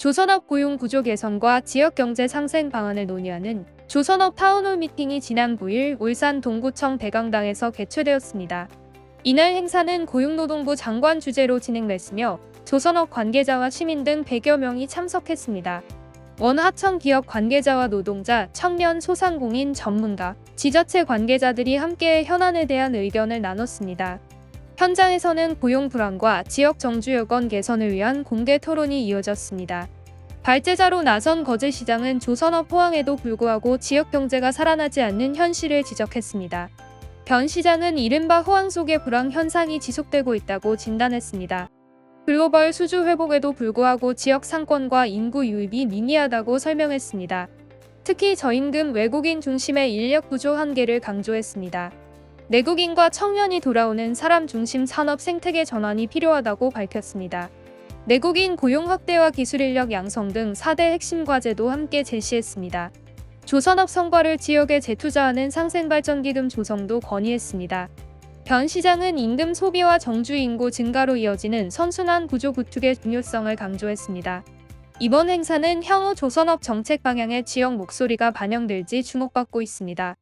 조선업 고용 구조 개선과 지역 경제 상생 방안을 논의하는 조선업 타운홀 미팅이 지난 9일 울산 동구청 대강당에서 개최되었습니다. 이날 행사는 고용노동부 장관 주재로 진행됐으며 조선업 관계자와 시민 등 100여 명이 참석했습니다. 원하청 기업 관계자와 노동자, 청년, 소상공인, 전문가, 지자체 관계자들이 함께 현안에 대한 의견을 나눴습니다. 현장에서는 고용 불안과 지역 정주 여건 개선을 위한 공개 토론이 이어졌습니다. 발제자로 나선 거제 시장은 조선업 호황에도 불구하고 지역 경제가 살아나지 않는 현실을 지적했습니다. 변 시장은 이른바 호황 속의 불황 현상이 지속되고 있다고 진단했습니다. 글로벌 수주 회복에도 불구하고 지역 상권과 인구 유입이 미미하다고 설명했습니다. 특히 저임금 외국인 중심의 인력 구조 한계를 강조했습니다. 내국인과 청년이 돌아오는 사람 중심 산업 생태계 전환이 필요하다고 밝혔습니다. 내국인 고용 확대와 기술 인력 양성 등 4대 핵심 과제도 함께 제시했습니다. 조선업 성과를 지역에 재투자하는 상생발전기금 조성도 건의했습니다. 변 시장은 임금 소비와 정주 인구 증가로 이어지는 선순환 구조 구축의 중요성을 강조했습니다. 이번 행사는 향후 조선업 정책 방향의 지역 목소리가 반영될지 주목받고 있습니다.